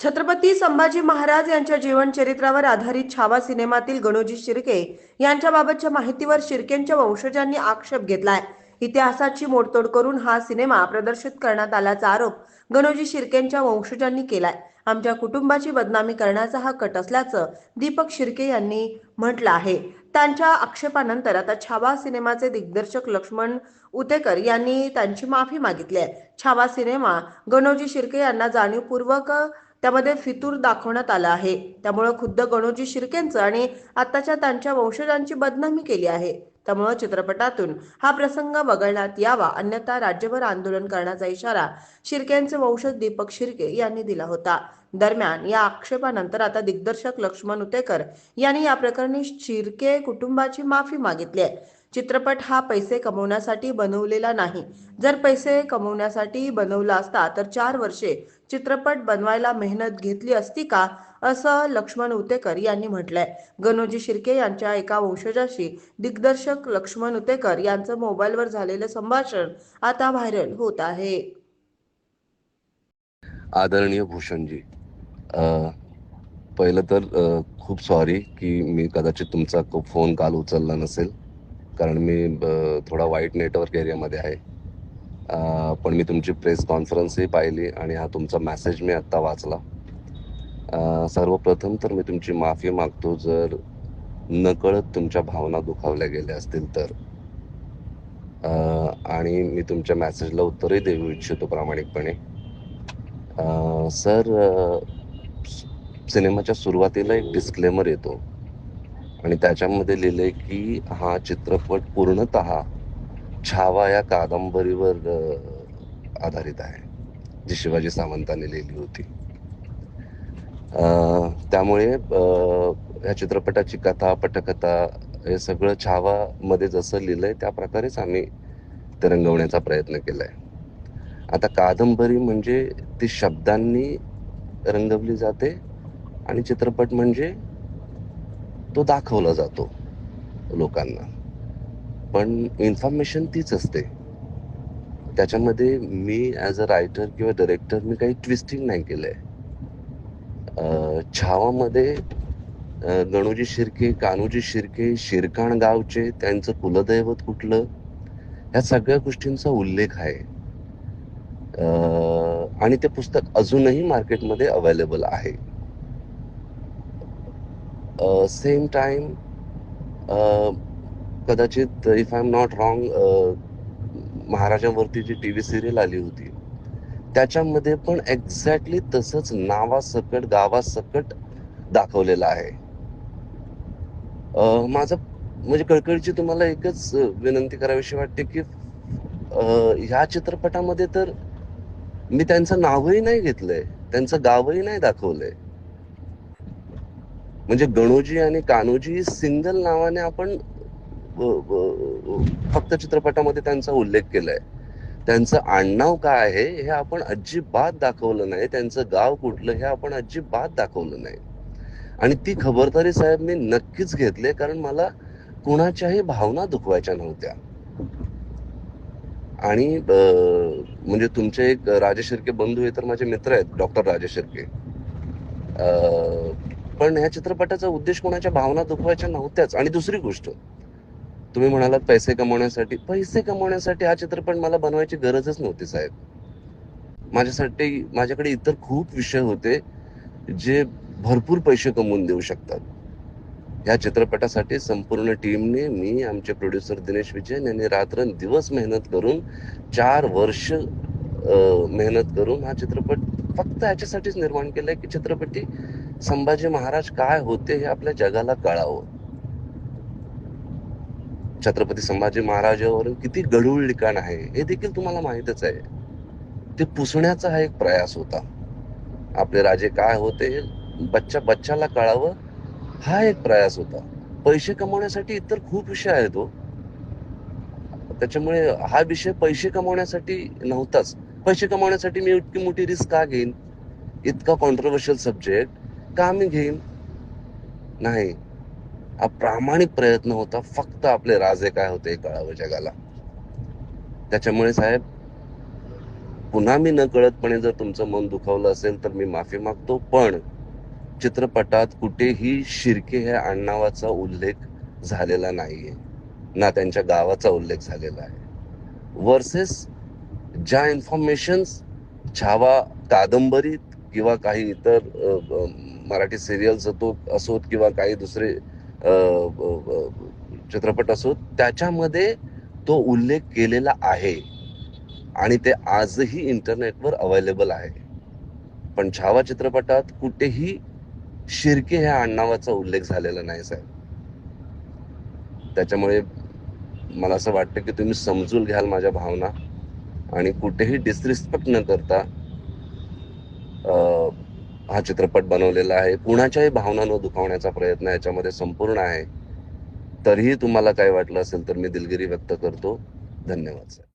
छत्रपती संभाजी महाराज यांच्या जीवनचरित्रावर आधारित छावा सिनेमातील गणोजी शिर्के यांच्याबाबतच्या माहितीवर शिर्केंच्या वंशजांनी आक्षेप घेतलाय. इतिहासाची मोडतोड करून हा सिनेमा प्रदर्शित करण्यात आल्याचा आरोप गणोजी शिर्केंच्या वंशजांनी केलाय. आमच्या कुटुंबाची बदनामी करण्याचा हा कट असल्याचं दीपक शिर्के यांनी म्हटलं आहे. त्यांच्या आक्षेपानंतर आता छावा सिनेमाचे दिग्दर्शक लक्ष्मण उतेकर यांनी त्यांची माफी मागितली आहे. छावा सिनेमा गणोजी शिर्के यांना जाणीवपूर्वक त्यामध्ये फितूर दाखवण्यात आला आहे. त्यामुळं खुद्द गणोजी शिर्केंचं आणि आताच्या त्यांच्या वंशजांची बदनामी केली आहे. त्यामुळं चित्रपटातून हा प्रसंग वगळण्यात यावा अन्यथा राज्यभर आंदोलन करण्याचा इशारा शिर्केंचे वंशज दीपक शिर्के यांनी दिला होता. दरम्यान या आक्षेपानंतर आता दिग्दर्शक लक्ष्मण उतेकर यांनी या प्रकरणी शिर्के कुटुंबाची माफी मागितली आहे. चित्रपट हा पैसे कमवण्यासाठी बनवलेला नाही. जर पैसे कमवण्यासाठी बनवला असता तर चार वर्षे चित्रपट बनवायला मेहनत घेतली असती का? असं लक्ष्मण उतेकर यांनी म्हटलंय. गणोजी शिर्के यांच्या एका वंशजाशी दिग्दर्शक लक्ष्मण उतेकर यांचं मोबाईलवर झालेलं संभाषण आता व्हायरल होत आहे. आदरणीय भूषणजी पहिलं तर खूप सॉरी की मी कदाचित तुमचा फोन काल उचलला नसेल. कारण मी थोडा वाईट नेटवर्क एरियामध्ये आहे. पण मी तुमची प्रेस कॉन्फरन्सही पाहिली आणि हा तुमचा मेसेज मी आत्ता वाचला. सर्वप्रथम तर मी तुमची माफी मागतो जर नकळत तुमच्या भावना दुखावल्या गेल्या असतील तर. आणि मी तुमच्या मॅसेजला उत्तरही देऊ इच्छितो प्रामाणिकपणे. सर सिनेमाच्या सुरुवातीला एक डिस्क्लेमर येतो. आणि त्याच्यामध्ये लिहिले की हा चित्रपट पूर्णत छावा या कादंबरीवर आधारित आहे जी शिवाजी सावंतांनी लिहिली होती. त्यामुळे ह्या चित्रपटाची कथा पटकथा हे सगळं छावामध्ये जसं लिहिलंय त्या प्रकारेच आम्ही ते रंगवण्याचा प्रयत्न केलाय. आता कादंबरी म्हणजे ती शब्दांनी रंगवली जाते आणि चित्रपट म्हणजे तो दाखवला जातो लोकांना. पण इन्फॉर्मेशन तीच असते. त्याच्यामध्ये मी ॲज अ रायटर किंवा डायरेक्टर मी काही ट्विस्टिंग नाही केलंय. आहे छावामध्ये गणूजी शिर्के कान्होजी शिर्के शिरकाण गावचे त्यांचं कुलदैवत कुठलं? ह्या सगळ्या गोष्टींचा उल्लेख आहे. आणि ते पुस्तक अजूनही मार्केटमध्ये अवेलेबल आहे. सेम टाइम कदाचित if I am not wrong महाराजांवरती G T V serial आली होती त्याच्यामध्ये पण एक्झॅक्टली तसंच नावासकट गावासकट दाखवलेलं आहे. माझं म्हणजे कळकळीची तुम्हाला एकच विनंती करावीशी वाटते की ह्या चित्रपटामध्ये तर मी त्यांचं नावही नाही घेतलंय त्यांचं गावही नाही दाखवलंय. म्हणजे गणोजी आणि कान्होजी सिंगल नावाने आपण फक्त चित्रपटामध्ये त्यांचा उल्लेख केलाय. त्यांचं आडनाव काय आहे हे आपण अजिबात दाखवलं नाही. त्यांचं गाव कुठलं हे आपण अजिबात दाखवलं नाही. आणि ती खबरदारी साहेब मी नक्कीच घेतले कारण मला कुणाच्याही भावना दुखवायच्या नव्हत्या. आणि म्हणजे तुमचे एक राजेश शिर्के बंधू हे तर माझे मित्र आहेत डॉक्टर राजेश शिर्के. पण ह्या चित्रपटाचा उद्देश कोणाच्या भावना दुखवायच्या नव्हत्याच. आणि दुसरी गोष्ट तुम्ही म्हणालात पैसे कमवण्यासाठी. पैसे कमवण्यासाठी हा चित्रपट मला बनवायची गरजच नव्हती साहेब. माझ्यासाठी माझ्याकडे इतर खूप विषय होते जे भरपूर पैसे कमवून देऊ शकतात. ह्या चित्रपटासाठी संपूर्ण टीमने मी आमचे प्रोड्युसर दिनेश विजयन यांनी रात्रंदिवस मेहनत करून चार वर्ष मेहनत करून हा चित्रपट फक्त याच्यासाठीच निर्माण केलाय की चित्रपटी संभाजी महाराज काय होते हे आपल्या जगाला कळावं. छत्रपती संभाजी महाराजावरून किती गढूळ लिखाण आहे हे देखील तुम्हाला माहितच आहे. ते पुसण्याचा हा एक प्रयास होता. आपले राजे काय होते बच्चा बच्चाला कळावं हा एक प्रयास होता. पैसे कमवण्यासाठी इतर खूप विषय आहेत हो. त्याच्यामुळे हा विषय पैसे कमवण्यासाठी नव्हताच. पैसे कमवण्यासाठी मी इतकी मोठी रिस्क का घेईन? इतका कॉन्ट्रोवर्शियल सब्जेक्ट का मी घेईन? नाही. प्रामाणिक प्रयत्न होता. फक्त आपले राजे काय होते कळावं जगाला. त्याच्यामुळे साहेब पुन्हा मी न कळतपणे जर तुमचं मन दुखावलं असेल तर मी माफी मागतो. पण चित्रपटात कुठेही शिर्के ह्या आडनावाचा उल्लेख झालेला नाहीये. ना त्यांच्या गावाचा उल्लेख झालेला आहे. वर्सेस ज्या इन्फॉर्मेशन छावा कादंबरीत किंवा काही इतर मराठी सिरियल्स असो असोत किंवा काही दुसरे चित्रपट असो त्याच्यामध्ये तो उल्लेख केलेला आहे. आणि ते आजही इंटरनेटवर अवेलेबल आहे. पण छावा चित्रपटात कुठेही शिर्के ह्या आडनावाचा उल्लेख झालेला नाही साहेब. त्याच्यामुळे मला असं वाटतं की तुम्ही समजून घ्याल माझ्या भावना. आणि कुठेही डिसरिस्पेक्ट न करता हा चित्रपट बनवलेला आहे. कुणाच्याही भावना न दुखावण्याचा प्रयत्न याच्यामध्ये संपूर्ण आहे. तरीही तुम्हाला काय वाटलं असेल तर मी दिलगिरी व्यक्त करतो. धन्यवाद साहेब